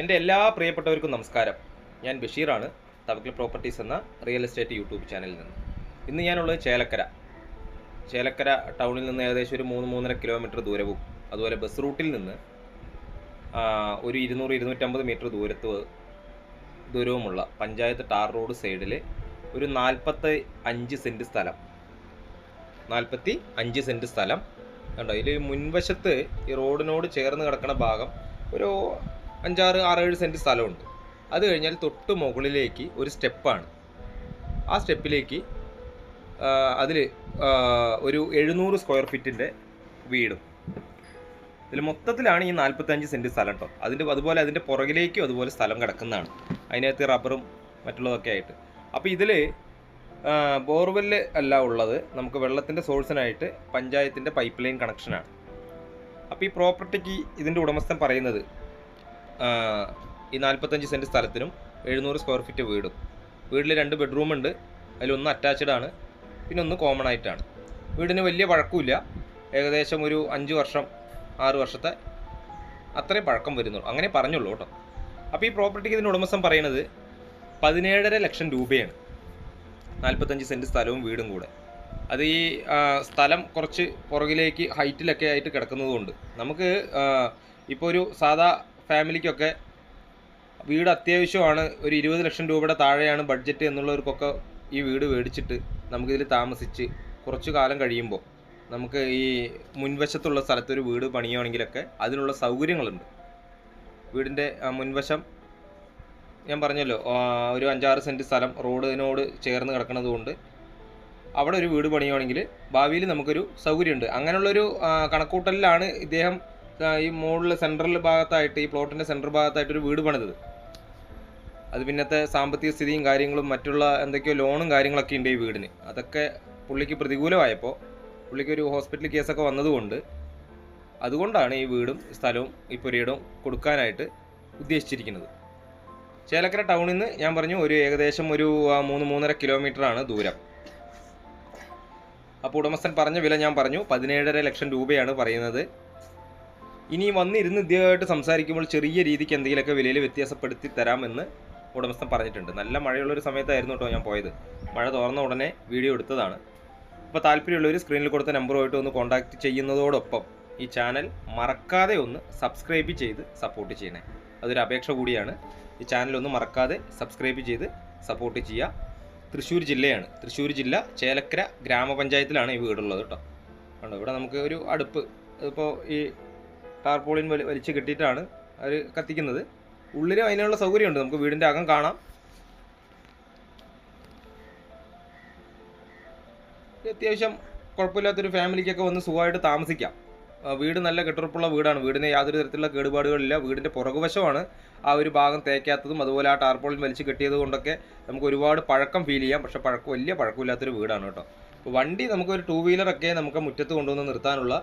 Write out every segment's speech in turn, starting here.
എന്റെ എല്ലാ പ്രിയപ്പെട്ടവർക്കും നമസ്കാരം. ഞാൻ ബഷീറാണ് തവക്കൽ പ്രോപ്പർട്ടീസ് എന്ന റിയൽ എസ്റ്റേറ്റ് യൂട്യൂബ് ചാനലിൽ നിന്ന്. ഇന്ന് ഞാനുള്ളത് ചേലക്കര. ചേലക്കര ടൗണിൽ നിന്ന് ഏകദേശം ഒരു മൂന്ന് മൂന്നര കിലോമീറ്റർ ദൂരവും അതുപോലെ ബസ് റൂട്ടിൽ നിന്ന് ഒരു ഇരുന്നൂറ് ഇരുന്നൂറ്റമ്പത് മീറ്റർ ദൂരത്ത് ദൂരവുമുള്ള പഞ്ചായത്ത് ടാർ റോഡ് സൈഡിൽ ഒരു നാൽപ്പത്തി അഞ്ച് സെന്റ് സ്ഥലം. നാൽപ്പത്തി അഞ്ച് സെന്റ് സ്ഥലം. കണ്ടോ? ഇതിൽ മുൻവശത്ത് ഈ റോഡിനോട് ചേർന്ന് കിടക്കുന്ന ഭാഗം ഒരു അഞ്ചാറ് ആറേഴ് സെന്റ് സ്ഥലമുണ്ട്. അത് കഴിഞ്ഞാൽ തൊട്ട് മുകളിലേക്ക് ഒരു സ്റ്റെപ്പാണ്. ആ സ്റ്റെപ്പിലേക്ക് അതിൽ ഒരു എഴുന്നൂറ് സ്ക്വയർ ഫീറ്റിന്റെ വീടും. ഇതിൽ മൊത്തത്തിലാണ് ഈ നാൽപ്പത്തഞ്ച് സെന്റ് സ്ഥലം കേട്ടോ അതിന്റെ അതുപോലെ അതിന്റെ പുറകിലേക്കും അതുപോലെ സ്ഥലം കിടക്കുന്നതാണ്. അതിനകത്ത് റബ്ബറും മറ്റുള്ളതൊക്കെ ആയിട്ട്. അപ്പോൾ ഇതിൽ ബോർവെല്ല് അല്ല ഉള്ളത്. നമുക്ക് വെള്ളത്തിന്റെ സോഴ്സിനായിട്ട് പഞ്ചായത്തിന്റെ പൈപ്പ് ലൈൻ കണക്ഷനാണ്. അപ്പോൾ ഈ പ്രോപ്പർട്ടിക്ക് ഇതിന്റെ ഉടമസ്ഥൻ പറയുന്നത് ഈ നാൽപ്പത്തഞ്ച് സെന്റ് സ്ഥലത്തിനും എഴുന്നൂറ് സ്ക്വയർ ഫീറ്റ് വീടും. വീട്ടിൽ രണ്ട് ബെഡ്റൂം ഉണ്ട്. അതിലൊന്ന് അറ്റാച്ച്ഡ് ആണ്. പിന്നെ ഒന്ന് കോമൺ ആയിട്ടാണ്. വീടിന് വലിയ പഴക്കമില്ല ഏകദേശം ഒരു അഞ്ച് വർഷം ആറ് വർഷത്തെ അത്രയും പഴക്കം വരുന്നുള്ളൂ. അങ്ങനെ പറഞ്ഞുള്ളൂ കേട്ടോ. അപ്പോൾ ഈ പ്രോപ്പർട്ടിക്ക് ഇതിന്റെ ഉടമസ്ഥൻ പറയുന്നത് പതിനേഴര ലക്ഷം രൂപയാണ് നാൽപ്പത്തഞ്ച് സെന്റ് സ്ഥലവും വീടും കൂടെ. അത് ഈ സ്ഥലം കുറച്ച് പുറകിലേക്ക് ഹൈറ്റിലൊക്കെ ആയിട്ട് കിടക്കുന്നതുകൊണ്ട് നമുക്ക് ഇപ്പോൾ ഒരു സാധാ ഫാമിലിക്കൊക്കെ വീട് അത്യാവശ്യമാണ്. ഒരു ഇരുപത് ലക്ഷം രൂപയുടെ താഴെയാണ് ബഡ്ജറ്റ് എന്നുള്ളവർക്കൊക്കെ ഈ വീട് മേടിച്ചിട്ട് നമുക്കിതിൽ താമസിച്ച് കുറച്ചു കാലം കഴിയുമ്പോൾ നമുക്ക് ഈ മുൻവശത്തുള്ള സ്ഥലത്തൊരു വീട് പണിയുകയാണെങ്കിലൊക്കെ അതിനുള്ള സൗകര്യങ്ങളുണ്ട്. വീടിന്റെ മുൻവശം ഞാൻ പറഞ്ഞല്ലോ ഒരു അഞ്ചാറ് സെന്റ് സ്ഥലം റോഡിനോട് ചേർന്ന് കിടക്കുന്നതുകൊണ്ട് അവിടെ ഒരു വീട് പണിയുകയാണെങ്കിൽ ഭാവിയിൽ നമുക്കൊരു സൗകര്യമുണ്ട്. അങ്ങനെയുള്ളൊരു കണക്കൂട്ടലിലാണ് ഇദ്ദേഹം ഈ മുകളിൽ സെൻട്രൽ ഭാഗത്തായിട്ട് ഈ പ്ലോട്ടിന്റെ സെൻട്രൽ ഭാഗത്തായിട്ട് ഒരു വീട് പണിതത്. അത് പിന്നത്തെ സാമ്പത്തിക സ്ഥിതിയും കാര്യങ്ങളും മറ്റുള്ള എന്തൊക്കെയോ ലോണും കാര്യങ്ങളൊക്കെ ഉണ്ട് ഈ വീടിന്. അതൊക്കെ പുള്ളിക്ക് പ്രതികൂലമായപ്പോൾ പുള്ളിക്ക് ഒരു ഹോസ്പിറ്റൽ കേസൊക്കെ വന്നതുകൊണ്ട് അതുകൊണ്ടാണ് ഈ വീടും സ്ഥലവും ഈ പുരയിടവും കൊടുക്കാനായിട്ട് ഉദ്ദേശിച്ചിരിക്കുന്നത്. ചേലക്കര ടൗണിൽ നിന്ന് ഞാൻ പറഞ്ഞു ഒരു ഏകദേശം ഒരു മൂന്ന് മൂന്നര ആണ് ദൂരം. അപ്പോൾ ഉടമസ്ഥൻ പറഞ്ഞ വില ഞാൻ പറഞ്ഞു പതിനേഴര ലക്ഷം രൂപയാണ് പറയുന്നത്. ഇനി വന്നിരുന്ന് ഇദ്ദേഹമായിട്ട് സംസാരിക്കുമ്പോൾ ചെറിയ രീതിക്ക് എന്തെങ്കിലുമൊക്കെ വിലയിൽ വ്യത്യാസപ്പെടുത്തി തരാമെന്ന് ഉടമസ്ഥൻ പറഞ്ഞിട്ടുണ്ട്. നല്ല മഴയുള്ളൊരു സമയത്തായിരുന്നു കേട്ടോ ഞാൻ പോയത്. മഴ തോർന്ന ഉടനെ വീഡിയോ എടുത്തതാണ്. അപ്പോൾ താല്പര്യമുള്ളവർ സ്ക്രീനിൽ കൊടുത്ത നമ്പറുമായിട്ട് ഒന്ന് കോൺടാക്റ്റ് ചെയ്യുന്നതോടൊപ്പം ഈ ചാനൽ മറക്കാതെ ഒന്ന് സബ്സ്ക്രൈബ് ചെയ്ത് സപ്പോർട്ട് ചെയ്യണേ. അതൊരു അപേക്ഷ കൂടിയാണ്. ഈ ചാനൽ ഒന്ന് മറക്കാതെ സബ്സ്ക്രൈബ് ചെയ്ത് സപ്പോർട്ട് ചെയ്യുക. തൃശ്ശൂർ ജില്ലയാണ്. തൃശ്ശൂർ ജില്ല ചേലക്കര ഗ്രാമപഞ്ചായത്തിലാണ് ഈ വീടുള്ളത് കേട്ടോ. കണ്ടോ ഇവിടെ നമുക്ക് ഒരു അടുപ്പ്. ഇപ്പോൾ ഈ ടാർപോളിൻ വലി വലിച്ച് കെട്ടിയിട്ടാണ് അവർ കത്തിക്കുന്നത്. ഉള്ളിലും അതിനുള്ള സൗകര്യമുണ്ട്. നമുക്ക് വീടിന്റെ അകം കാണാം. അത്യാവശ്യം കുഴപ്പമില്ലാത്തൊരു ഫാമിലിക്കൊക്കെ വന്ന് സുഖമായിട്ട് താമസിക്കാം. വീട് നല്ല കെട്ടുറപ്പുള്ള വീടാണ്. വീടിന് യാതൊരു തരത്തിലുള്ള കേടുപാടുകളില്ല. വീടിന്റെ പുറകുവശമാണ് ആ ഒരു ഭാഗം തേക്കാത്തതും അതുപോലെ ആ ടാർപോളിൻ വലിച്ച് കെട്ടിയത് കൊണ്ടൊക്കെ നമുക്ക് ഒരുപാട് പഴക്കം ഫീൽ ചെയ്യാം. പക്ഷെ പഴക്കം വലിയ പഴക്കമില്ലാത്തൊരു വീടാണ് കേട്ടോ. വണ്ടി നമുക്കൊരു ടൂ വീലറൊക്കെ നമുക്ക് മുറ്റത്ത് കൊണ്ടുവന്ന് നിർത്താനുള്ള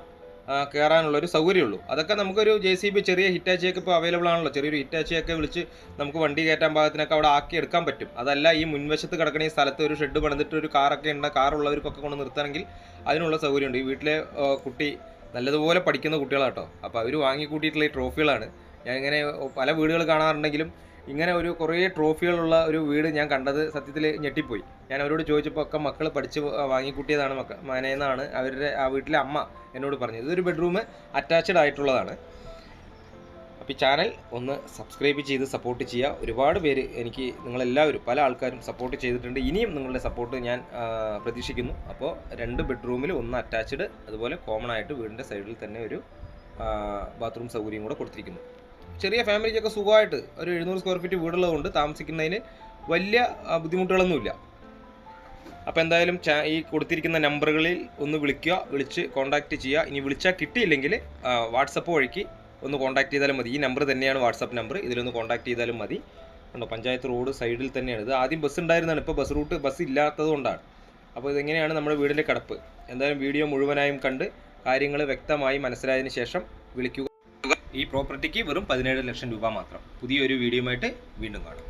കയറാനുള്ള ഒരു സൗകര്യമുള്ളൂ. അതൊക്കെ നമുക്കൊരു ജെ സി ബി ചെറിയ ഹിറ്റാച്ചിയൊക്കെ ഇപ്പോൾ അവൈലബിൾ ആണല്ലോ. ചെറിയൊരു ഹിറ്റാച്ചിയൊക്കെ വിളിച്ച് നമുക്ക് വണ്ടി കയറ്റാൻ ഭാഗത്തിനൊക്കെ അവിടെ ആക്കി എടുക്കാൻ പറ്റും. അതല്ല ഈ മുൻവശത്ത് കിടക്കുന്ന ഈ സ്ഥലത്ത് ഒരു ഷെഡ് പണിതിട്ട് ഒരു കാറൊക്കെ ഉണ്ട് കാറുള്ളവർക്കൊക്കെ കൊണ്ട് നിർത്തണമെങ്കിൽ അതിനുള്ള സൗകര്യമുണ്ട്. ഈ വീട്ടിലെ കുട്ടി നല്ലതുപോലെ പഠിക്കുന്ന കുട്ടികളാട്ടോ. അപ്പോൾ അവർ വാങ്ങിക്കൂട്ടിയിട്ടുള്ള ഈ ട്രോഫികളാണ് ഞാൻ ഇങ്ങനെ പല വീടുകൾ കാണാറുണ്ടെങ്കിലും ഇങ്ങനെ ഒരു കുറേ ട്രോഫികളുള്ള ഒരു വീട് ഞാൻ കണ്ടത് സത്യത്തിൽ ഞെട്ടിപ്പോയി. ഞാൻ അവരോട് ചോദിച്ചപ്പോൾ ഒക്കെ മക്കൾ പഠിച്ച് വാങ്ങിക്കൂട്ടിയതാണ് മക്ക മനയെന്നാണ് അവരുടെ ആ വീട്ടിലെ അമ്മ എന്നോട് പറഞ്ഞത്. ഇതൊരു ബെഡ്റൂം അറ്റാച്ച്ഡ് ആയിട്ടുള്ളതാണ്. അപ്പോൾ ഈ ചാനൽ ഒന്ന് സബ്സ്ക്രൈബ് ചെയ്ത് സപ്പോർട്ട് ചെയ്യുക ഒരുപാട് പേര് എനിക്ക് നിങ്ങളെല്ലാവരും പല ആൾക്കാരും സപ്പോർട്ട് ചെയ്തിട്ടുണ്ട്. ഇനിയും നിങ്ങളുടെ സപ്പോർട്ട് ഞാൻ പ്രതീക്ഷിക്കുന്നു. അപ്പോൾ രണ്ട് ബെഡ്റൂമിൽ ഒന്ന് അറ്റാച്ച്ഡ് അതുപോലെ കോമൺ ആയിട്ട് വീടിന്റെ സൈഡിൽ തന്നെ ഒരു ബാത്റൂം സൗകര്യം കൂടെ കൊടുത്തിരിക്കുന്നു. ചെറിയ ഫാമിലിക്കൊക്കെ സുഖമായിട്ട് ഒരു എഴുന്നൂറ് സ്ക്വയർ ഫീറ്റ് വീടുള്ളതുകൊണ്ട് താമസിക്കുന്നതിന് വലിയ ബുദ്ധിമുട്ടുകളൊന്നുമില്ല. അപ്പോൾ എന്തായാലും ഈ കൊടുത്തിരിക്കുന്ന നമ്പറുകളിൽ ഒന്ന് വിളിക്കുക വിളിച്ച് കോൺടാക്റ്റ് ചെയ്യുക. ഇനി വിളിച്ചാൽ കിട്ടിയില്ലെങ്കിൽ വാട്സപ്പ് വഴിക്ക് ഒന്ന് കോൺടാക്ട് ചെയ്താലും മതി. ഈ നമ്പർ തന്നെയാണ് വാട്സപ്പ് നമ്പർ. ഇതിലൊന്ന് കോൺടാക്ട് ചെയ്താലും മതി. കണ്ടോ പഞ്ചായത്ത് റോഡ് സൈഡിൽ തന്നെയാണ്. ഇത് ആദ്യം ബസ് ഉണ്ടായിരുന്നതാണ്. ഇപ്പോൾ ബസ് റൂട്ട് ബസ് ഇല്ലാത്തതുകൊണ്ടാണ് അപ്പോൾ ഇതെങ്ങനെയാണ് നമ്മുടെ വീടിന്റെ കിടപ്പ്? എന്തായാലും വീഡിയോ മുഴുവനായും കണ്ട് കാര്യങ്ങൾ വ്യക്തമായി മനസ്സിലായതിന് ശേഷം വിളിക്കുക. ഈ പ്രോപ്പർട്ടിക്ക് വെറും പതിനേഴ് ലക്ഷം രൂപ മാത്രം. പുതിയൊരു വീഡിയോയുമായിട്ട് വീണ്ടും കാണാം.